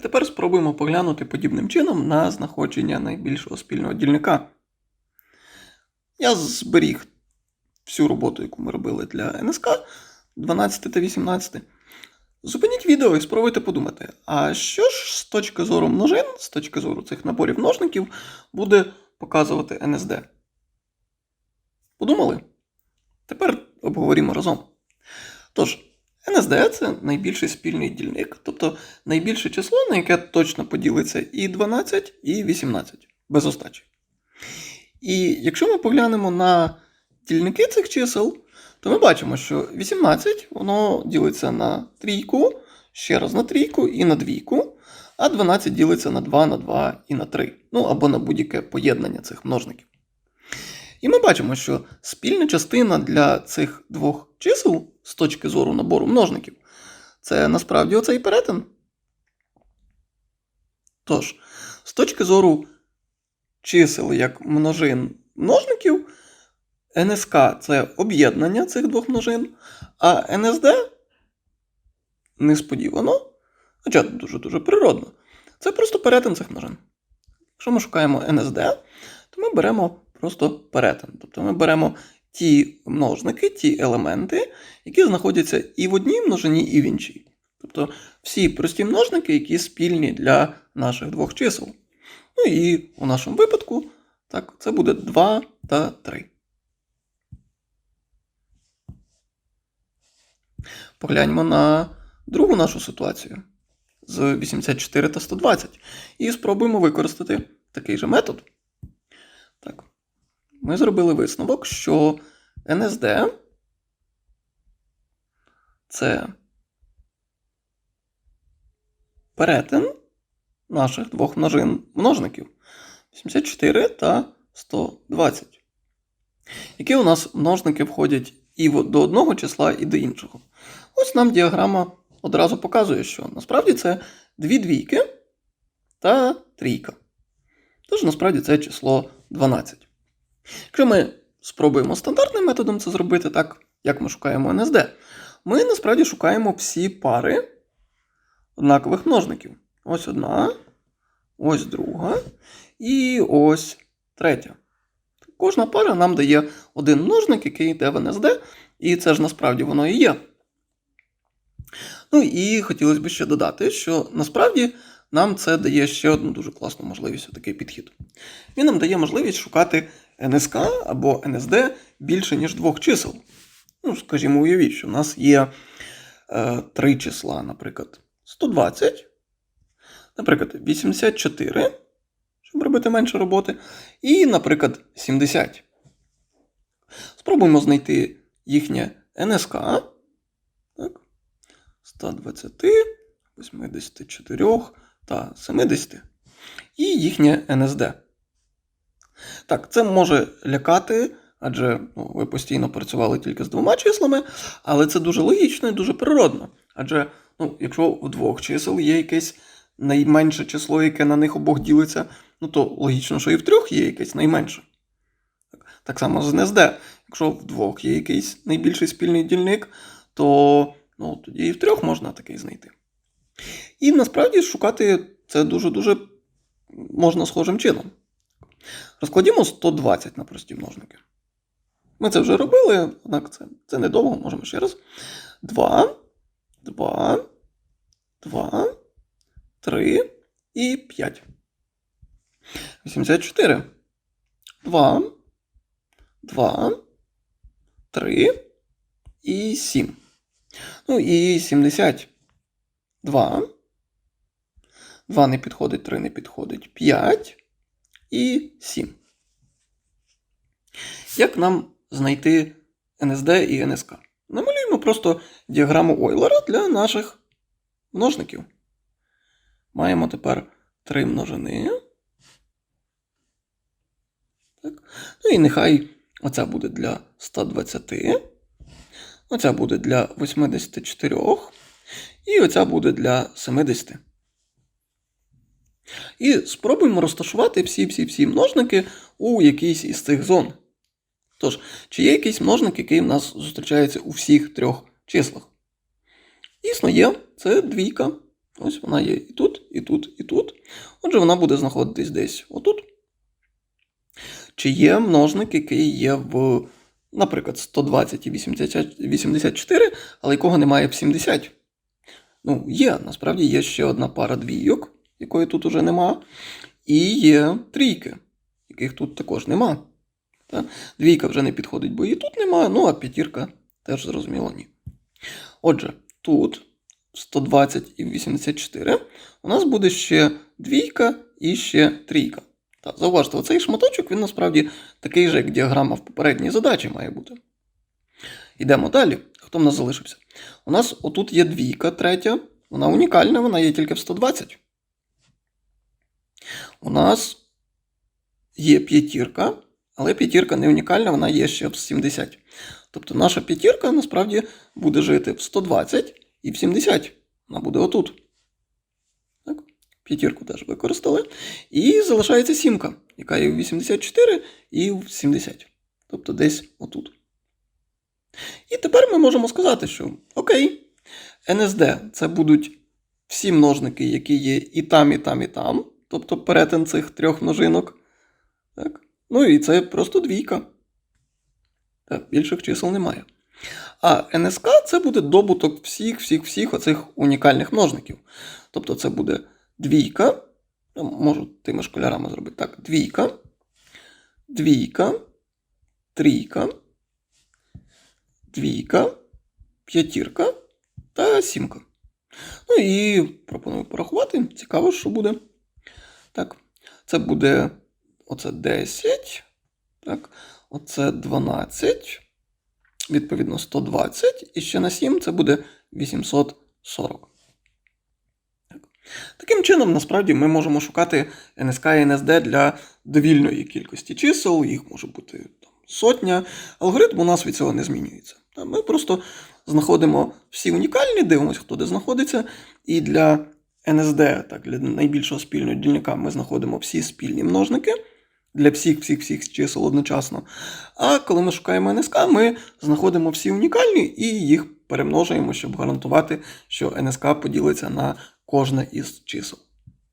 А тепер спробуємо поглянути подібним чином на знаходження найбільшого спільного дільника. Я зберіг всю роботу, яку ми робили для НСК 12 та 18. Зупиніть відео і спробуйте подумати, а що ж з точки зору множин, з точки зору цих наборів множників, буде показувати НСД? Подумали? Тепер обговоримо разом. Тож, НСД це найбільший спільний дільник, тобто найбільше число, на яке точно поділиться і 12, і 18, без остачі. І якщо ми поглянемо на дільники цих чисел, то ми бачимо, що 18 воно ділиться на трійку, ще раз на трійку і на двійку, а 12 ділиться на 2, на 2 і на 3. Ну або на будь-яке поєднання цих множників. І ми бачимо, що спільна частина для цих двох чисел з точки зору набору множників це насправді оцей перетин. Тож, з точки зору чисел як множин множників, НСК це об'єднання цих двох множин, а НСД несподівано, хоча дуже-дуже природно, це просто перетин цих множин. Якщо ми шукаємо НСД, то ми беремо просто перетин. Тобто ми беремо ті множники, ті елементи, які знаходяться і в одній множині, і в іншій. Тобто всі прості множники, які спільні для наших двох чисел. Ну і у нашому випадку так, це буде 2 та 3. Погляньмо на другу нашу ситуацію з 84 та 120. І спробуємо використати такий же метод. Ми зробили висновок, що НСД це перетин наших двох множин множників 84 та 120. Які у нас множники входять і до одного числа, і до іншого. Ось нам діаграма одразу показує, що насправді це дві двійки та трійка. Тож насправді це число 12. Якщо ми спробуємо стандартним методом це зробити так, як ми шукаємо НСД, ми насправді шукаємо всі пари однакових множників. Ось одна, ось друга і ось третя. Кожна пара нам дає один множник, який йде в НСД, і це ж насправді воно і є. Ну і хотілося б ще додати, що насправді нам це дає ще одну дуже класну можливість, такий підхід. Він нам дає можливість шукати НСК або НСД більше, ніж двох чисел. Ну, скажімо, уявіть, що в нас є е, три числа, наприклад, 120, наприклад, 84, щоб робити менше роботи, і, наприклад, 70. Спробуємо знайти їхнє НСК. Так. 120, 84 та 70. І їхнє НСД. Так, це може лякати, адже ну, ви постійно працювали тільки з двома числами, але це дуже логічно і дуже природно. Адже, ну, якщо у двох чисел є якесь найменше число, яке на них обох ділиться, ну то логічно, що і в трьох є якесь найменше. Так, само з НСД. Якщо в двох є якийсь найбільший спільний дільник, то ну, тоді і в трьох можна такий знайти. І насправді шукати це дуже-дуже можна схожим чином. Розкладімо 120 на прості множники. Ми це вже робили, однак це, це недовго, можемо ще раз. 2, 2, 2, 3 і 5. 84. 2, 2, 3 і 7. Ну і 70. 2. 2 не підходить, 3 не підходить. 5 і 7. Як нам знайти НСД і НСК? Намалюємо просто діаграму Ойлера для наших множників. Маємо тепер три множини. Так. Ну і нехай оця буде для 120. Оця буде для 84. І оця буде для 70. І спробуємо розташувати всі-всі-всі множники у якійсь із цих зон. Тож, чи є якийсь множник, який в нас зустрічається у всіх трьох числах? Дійсно є, це двійка. Ось вона є і тут, і тут, і тут. Отже, вона буде знаходитись десь отут. Чи є множник, який є в, наприклад, 120 і 84, але якого немає в 70? Ну, є, насправді є ще одна пара двійок, якої тут уже нема. І є трійки, яких тут також нема. Та? Двійка вже не підходить, бо її тут нема, ну а п'ятірка теж зрозуміло ні. Отже, тут 120 і 84 у нас буде ще двійка і ще трійка. Так, зауважте, оцей шматочок він насправді такий же, як діаграма в попередній задачі має бути. Йдемо далі. Хто в нас залишився? У нас отут є двійка, третя. Вона унікальна, вона є тільки в 120. У нас є п'ятірка, але п'ятірка не унікальна, вона є ще в 70. Тобто наша п'ятірка насправді буде жити в 120 і в 70. Вона буде отут. Так? П'ятірку теж використали. І залишається сімка, яка є в 84 і в 70. Тобто десь отут. І тепер ми можемо сказати, що окей, NSD це будуть всі множники, які є і там, і там, і там. Тобто перетин цих трьох множинок. Так? Ну і це просто двійка. Так, більших чисел немає. А НСК це буде добуток всіх, всіх, всіх оцих унікальних множників. Тобто це буде двійка. Можу тими школярами зробити так. Двійка, двійка, трійка, двійка, п'ятірка та сімка. Ну і пропоную порахувати. Цікаво, що буде. Так, це буде оце 10. Так, оце 12. Відповідно, 120. І ще на 7 це буде 840. Так. Таким чином, насправді, ми можемо шукати НСК і НСД для довільної кількості чисел, їх може бути там, сотня. Алгоритм у нас від цього не змінюється. Ми просто знаходимо всі унікальні, дивимося, хто де знаходиться. І для НСД, так, для найбільшого спільного дільника, ми знаходимо всі спільні множники для всіх всіх всіх чисел одночасно. А коли ми шукаємо НСК, ми знаходимо всі унікальні і їх перемножуємо, щоб гарантувати, що НСК поділиться на кожне із чисел.